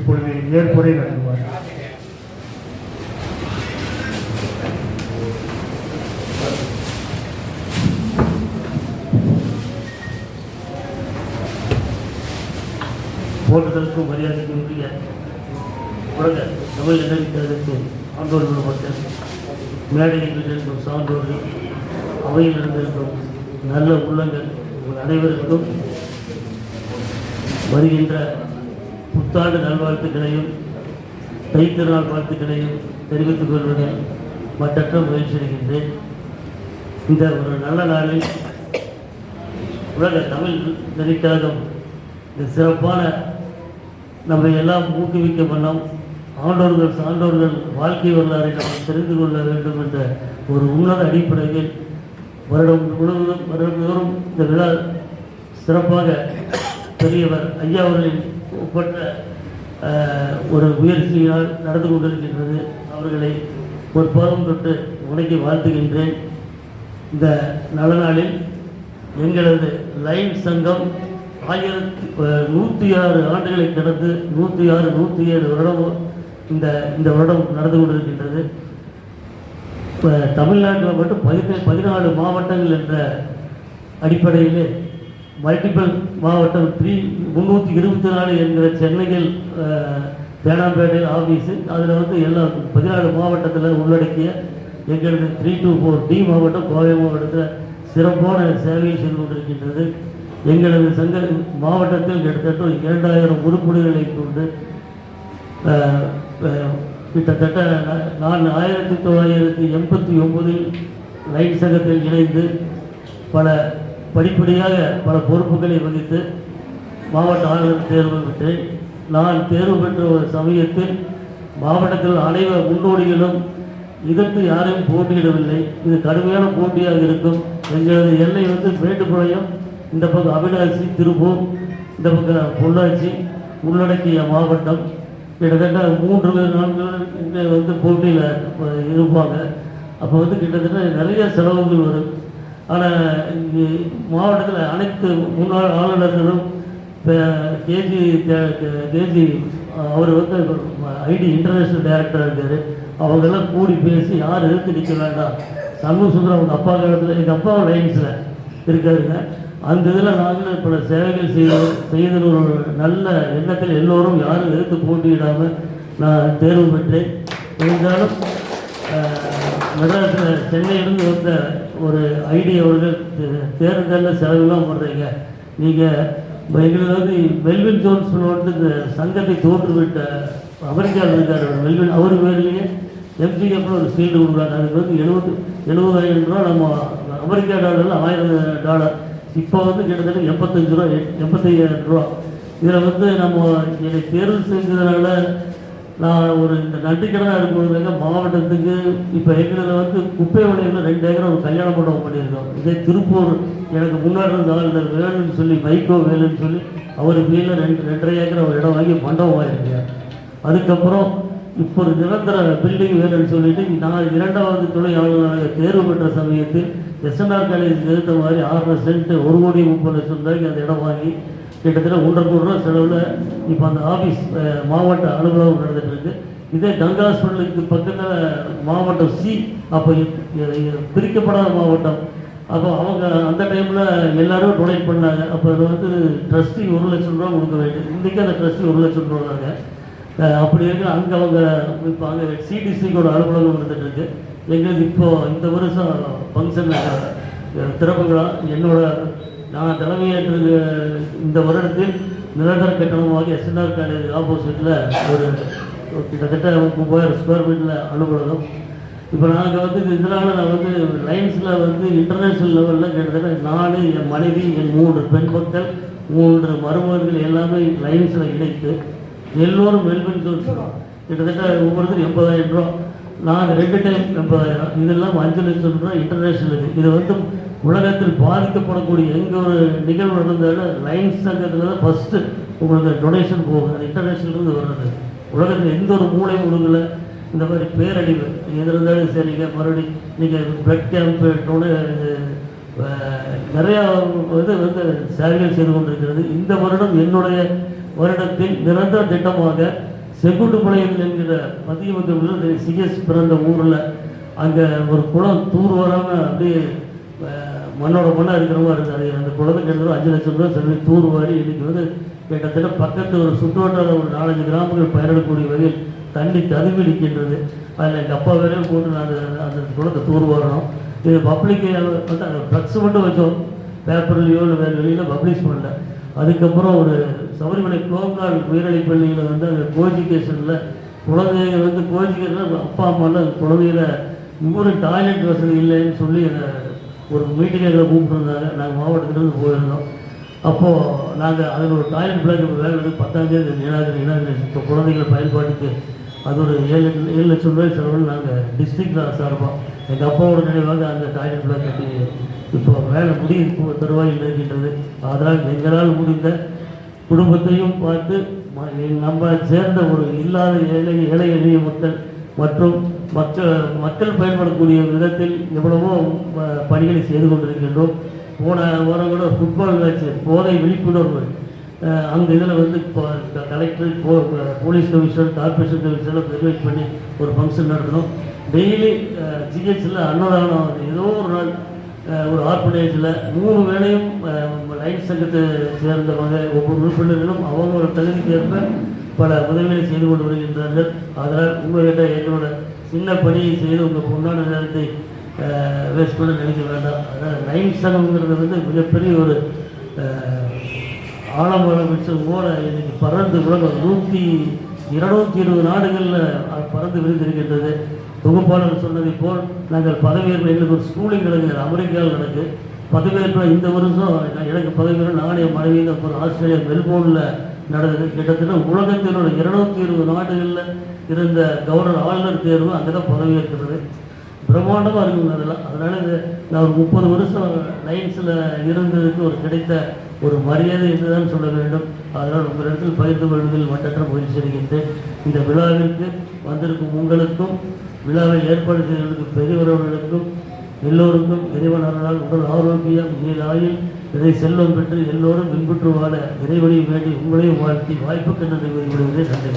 இப்பொழுது ஏற்புரை நடத்துவார். போற்றுதலுக்கும் மரியாதைக்கும் உரிய உலக தமிழ் இணையத்திற்கும் ஆண்டோர்கள் மக்கள் மேடையில் இருக்கும் சான்றோர்கள் அவையில் இருந்திருக்கும் நல்ல உள்ளங்கள் உங்கள் அனைவருக்கும் வருகின்ற புத்தாண்டு நல்வாழ்த்துக்களையும் தைத்திருநாள் வாழ்த்துக்களையும் தெரிவித்துக் கொள்வதில் மற்றற்ற முயற்சி அடைகின்றேன். இந்த ஒரு நல்ல நாளில் உலக தமிழ் நினைக்காதும் இந்த சிறப்பான நம்மை எல்லாம் ஊக்குவிக்க வண்ணம் ஆண்டோர்கள் சான்றோர்கள் வாழ்க்கை வரலாறை நாம் தெரிந்து கொள்ள வேண்டும் என்ற ஒரு உன்னத அடிப்படையில் வருடம் முழுவதும் வருடந்தோறும் இந்த விழா சிறப்பாக பெரியவர் ஐயா அவர்களின் ஒப்பற்ற ஒரு முயற்சியால் நடந்து கொண்டிருக்கின்றது. அவர்களை ஒரு பாதம் தொட்டு உனக்கு வாழ்த்துகின்றேன். இந்த நல்ல நாளில் எங்களது லைன் சங்கம் ஆயிரத்தி நூற்றி ஆறு ஆண்டுகளை கடந்து நூற்றி ஆறு நூற்றி ஏழு வருடம் இந்த இந்த வருடம் நடந்து கொண்டிருக்கின்றது. இப்போ தமிழ்நாட்டில் மட்டும் பதினே பதினாலு மாவட்டங்கள் என்ற அடிப்படையிலே மல்டிபிள் மாவட்டம் த்ரீ முந்நூற்றி இருபத்தி நாலு என்கிற சென்னையில் தேனாம்பேட்டை ஆஃபீஸு அதில் வந்து எல்லா பதினாலு மாவட்டத்தில் உள்ளடக்கிய எங்களது த்ரீ டூ ஃபோர் டி மாவட்டம் கோவை மாவட்டத்தில் சிறப்பான சேவையை செய்து கொண்டிருக்கின்றது. எங்களது சங்க மாவட்டத்தில் கிட்டத்தட்ட இரண்டாயிரம் உறுப்பினர்களை கொண்டு கிட்டத்தட்ட நான் ஆயிரத்தி தொள்ளாயிரத்தி எண்பத்தி ஒன்பதில் லைட் சங்கத்தில் இணைந்து பல படிப்படியாக பல பொறுப்புகளை வகித்து மாவட்ட ஆளுநர் தேர்வு பெற்றேன். நான் தேர்வு பெற்ற ஒரு சமயத்தில் மாவட்டத்தில் அனைவர் முன்னோடிகளும் இதற்கு யாரையும் போட்டியிடவில்லை. இது கடுமையான போட்டியாக இருக்கும். எங்களது எல்லை வந்து மேட்டுப்பாளையம் இந்த பக்கம் அவினாசி திருப்பூர் இந்த பக்கம் பொள்ளாச்சி உள்ளடக்கிய மாவட்டம். கிட்டத்தட்ட மூன்று பேர் நான்கு இங்கே வந்து போட்டியில் இருப்பாங்க. அப்போ வந்து கிட்டத்தட்ட நிறைய செலவுகள் வரும். ஆனால் மாவட்டத்தில் அனைத்து முன்னாள் ஆளுநர்களும் கேஜி கேஜி அவர் வந்து ஐடி இன்டர்நேஷ்னல் டைரக்டர் இருக்கார். அவங்கெல்லாம் கூடி பேசி யார் எதிர்த்து நிற்க வேண்டாம். சண்முக சுந்தரம் அவங்க அப்பா காலத்தில் எங்கள் அப்பா லைன்ஸில் இருக்காருங்க. அந்த இதில் நாங்களும் பல சேவைகள் செய்த செய்தல் ஒரு நல்ல எண்ணத்தில் எல்லோரும் யாரும் எதிர்த்து போட்டியிடாமல் நான் தேர்வு பெற்றேன். இருந்தாலும் மெட்ராஸ் சென்னையிலிருந்து வந்த ஒரு ஐடி அவர்கள் தே- தேர்தலில் செலவுலாம் பண்ணுறீங்க நீங்கள் எங்களுக்கு வந்து மெல்வின் ஜோன்ஸ் வந்து இந்த சங்கத்தை தோற்றுவிட்ட அமெரிக்காவில் இருக்கார். அவர் மெல்வின் அவர் பேர்லேயே எம்ஜிஎஃப்ல ஒரு ஃபீல்டு கொடுக்குறாங்க அதுக்கு வந்து எழுபது எழுபதாயிரம் ரூபா நம்ம அமெரிக்கா டாலரில் ஆயிரம் டாலர். இப்போ வந்து கிட்டத்தட்ட எண்பத்தஞ்சு ரூபா எண்பத்தையாயிரம் ரூபா. இதில் வந்து நம்ம என்னை தேர்வு செஞ்சதுனால நான் ஒரு இந்த நன்றிக்கடனாக இருக்கும்போதுங்க மாவட்டத்துக்கு இப்போ எங்களில் வந்து குப்பை வளையில் ரெண்டு ஏக்கர் ஒரு கல்யாண மண்டபம் பண்ணியிருக்கோம். இதே திருப்பூர் எனக்கு முன்னாடி இருந்த ஆளுநர் வேணும்னு சொல்லி மைக்கோ வேணும்னு சொல்லி அவர் பேரில் ரெண்டு ரெண்டரை ஏக்கர் ஒரு இடம் வாங்கி மண்டபம் வாங்கியிருக்கேன் அதுக்கப்புறம் இப்போ ஒரு நிரந்தர பில்டிங் வேணும்னு சொல்லிட்டு நான் இரண்டாவது துணை ஆளுநராக தேர்வு பெற்ற சமயத்தில் எஸ்என்ஆர் காலேஜ் எதிர்த்த மாதிரி ஆறரை சென்ட் ஒரு கோடி முப்பது லட்சம் ரூபாய்க்கு அந்த இடம் வாங்கி கிட்டத்தட்ட ஒன்றரை கோடி ரூபா செலவில் இப்போ அந்த ஆஃபீஸ் மாவட்ட அலுவலகம் நடந்துட்டு இருக்கு இதே கங்கா ஹாஸ்பிட்டலுக்கு பக்கத்தில் மாவட்டம் சி அப்போ பிரிக்கப்படாத மாவட்டம். அப்போ அவங்க அந்த டைமில் எல்லாரும் டொனேட் பண்ணாங்க. அப்போ அது வந்து ட்ரஸ்டி ஒரு லட்சம் ரூபா கொடுக்க வேண்டியது. இன்றைக்கி அந்த ட்ரஸ்டி ஒரு லட்சம் ரூபா தாங்க. அப்படி இருக்கிற அங்கே அவங்க இப்போ அங்கே சிடிசிக்கோட அலுவலகம் வந்துட்டு இருக்கு எங்களுக்கு இப்போ இந்த வருஷம் ஃபங்க்ஷன் திறப்பு விழா என்னோட நான் தலைமையேற்று இந்த வருடத்தில் நிரந்தர கட்டணமாக எஸ்என்ஆர் காலேஜ் ஆப்போசிட்டில் ஒரு கிட்டத்தட்ட முப்பதாயிரம் ஸ்கொயர் ஃபீட்டில் அலுவலகம். இப்போ நாங்கள் வந்து இதனால் நான் வந்து லைன்ஸில் வந்து இன்டர்நேஷ்னல் லெவலில் கிட்டத்தட்ட நான் என் மனைவி என் மூன்று பெண் மக்கள் மூன்று மருமகர்கள் எல்லாமே லைன்ஸில் இணைத்து எல்லோரும் வெல்பின் ஜோன்ஸ் கிட்டத்தட்ட ஒவ்வொருத்தரும் எண்பதாயிரம் ரூபா. நாங்கள் ரெண்டு டைம் எண்பதாயிரம் இதெல்லாம் அஞ்சு லட்சம் ரூபா இன்டர்நேஷ்னலுக்கு இது வந்து உலகத்தில் பாதிக்கப்படக்கூடிய எங்கே ஒரு நிகழ்வு நடந்தாலும் லைன்ஸ் சங்கத்தில் தான் ஃபஸ்ட்டு உங்களுக்கு டொனேஷன் போகும் அது இன்டர்நேஷ்னல்லேருந்து வர்றது. உலகத்தில் எந்த ஒரு மூளை முழுங்கல இந்த மாதிரி பேரழிவு. எது இருந்தாலும் சரிங்க மறுபடியும் நீங்கள் பிளட் கேம்ப் டொனே நிறையா இது வந்து சேவைகள் செய்து கொண்டிருக்கிறது. இந்த வருடம் என்னுடைய வருடத்தில் நிரந்தர திட்டமாக செங்குட்டுப்பாளையம் என்கிற மத்திய மக்கள் சிஎஸ் பிறந்த ஊரில் அங்கே ஒரு குளம் தூர் வராமல் அப்படியே மண்ணோட மண்ணாக இருக்கிற மாதிரி அது அந்த குழந்தை கிட்டத்தட்ட அஞ்சு லட்சம் ரூபா செலவு தூர் வாரி இன்னைக்கு வந்து கிட்டத்தட்ட பக்கத்து ஒரு சுற்றுவட்டார ஒரு நாலஞ்சு கிராமங்கள் பயிரிடக்கூடிய வகையில் தண்ணி ததும்பி நிற்கின்றது அதில் எங்கள் அப்பா வேறையும் போட்டு நான் அந்த அந்த குளத்தை தூர் வரணும். இது பப்ளிக் வந்து அந்த ஃப்ளக்ஸ் மட்டும் வச்சோம். பேப்பர்லேயோ இல்லை வேறு வெளியில் பப்ளிஷ் பண்ணல. அதுக்கப்புறம் ஒரு சபரிமலை குளோங்கால் உயர்நிலை பள்ளியில் வந்து அந்த கோஜிகேஷனில் குழந்தைங்க வந்து கோஜிகேஷனில் அப்பா அம்மாலாம் குழந்தைகளை இன்னொரு டாய்லெட் வசதி இல்லைன்னு சொல்லி ஒரு மீட்டிங் எங்களை கூப்பிட்டுருந்தாங்க நாங்கள் மாவட்டத்திலேருந்து போயிருந்தோம். அப்போது நாங்கள் அதில் ஒரு டாய்லெட் பிளாக் வேலை எடுத்து பத்தாந்தேதி தேதி இனாகிரி இப்போ குழந்தைகள் பயன்பாட்டுக்கு அது ஒரு ஏழு ஏழு லட்சம் ரூபாய் செலவில் நாங்கள் டிஸ்ட்ரிக்டில் சார்பாக எங்கள் அப்பாவோட நினைவாக அந்த டாய்லெட் பிளாக் கட்டி இப்போ வேலை முடிய தருவாயில் இருக்கின்றது. அதனால் எங்களால் முடிந்த குடும்பத்தையும் பார்த்து நம்ம சேர்ந்த ஒரு இல்லாத ஏழை ஏழை எளிய மக்கள் மற்றும் மக்கள் மக்கள் பயன்படக்கூடிய விதத்தில் எவ்வளவோ ப- பணிகளை செய்து கொண்டிருக்கின்றோம். போன வாரம் கூட ஃபுட்பால் மேட்ச் போதை விழிப்புணர்வு அந்த இதில் வந்து இப்போ கலெக்டர் போ police commissioner corporation commissioner invite பண்ணி ஒரு ஃபங்க்ஷன் நடத்தணும். டெய்லி ஜிஹெச்சில் அன்னதானம் ஏதோ ஒரு நாள் ஒரு ஆர்பனேஜில் மூணு வேளையும் லைன் சங்கத்தை சேர்ந்தவங்க ஒவ்வொரு உறுப்பினர்களும் அவங்களோட தகுதிக்கு ஏற்ப பல உதவிகளை செய்து கொண்டு வருகின்றார்கள். அதனால் உங்கள்கிட்ட எங்களோட சின்ன பணியை செய்து உங்கள் பொன்னான நேரத்தை வேஸ்ட் பண்ண நினைக்க வேண்டாம். அதனால் நைன் சங்கம்ங்கிறது வந்து மிகப்பெரிய ஒரு ஆழமான மிச்சம் வச்ச இன்னைக்கு பறந்து உலகம் நூற்றி இருநூத்தி இருபது நாடுகளில் பறந்து விரிந்திருக்கின்றது தொகுப்பாளர் சொன்னதை போல் நாங்கள் பதவியேற்பு எங்களுக்கு ஒரு ஸ்கூலிங் நடக்குது அமெரிக்காவில் நடக்குது. பதவியேற்பு இந்த வருஷம் எனக்கு பதவியேற்பு நானே மனைவி ஒரு ஆஸ்திரேலியா மெல்போர்னில் நடந்தது. கிட்டத்தட்ட உலகத்தினோட இருநூத்தி இருபது நாடுகளில் இருந்த கவர்னர் ஆளுநர் தேர்வு அங்கே தான் பதவியேற்கிறது பிரம்மாண்டமாக இருக்கும் அதெல்லாம். அதனால் இது நான் ஒரு முப்பது வருஷம் லைன்ஸில் இருந்ததுக்கு ஒரு கிடைத்த ஒரு மரியாதை என்றுதான் சொல்ல வேண்டும். அதனால் உங்கள் இடத்தில் பகிர்ந்து கொள்வதில் மட்டற்ற மகிழ்ச்சி செய்கின்றேன் இந்த விழாவிற்கு வந்திருக்கும் உங்களுக்கும் விழாவை ஏற்பாடு செய்தவர்களுக்கு பெரியவர்களுக்கும் எல்லோருக்கும் இறைவன் அருளால் உடல் ஆரோக்கியம் நீலாயில் இதை செல்வம் பெற்று எல்லோரும் பின்பற்று வாழ இறைவனையும் வேண்டி உங்களையும் வாழ்த்தி வாய்ப்புக்கு நன்றி கூறி விடுவதே நன்றி.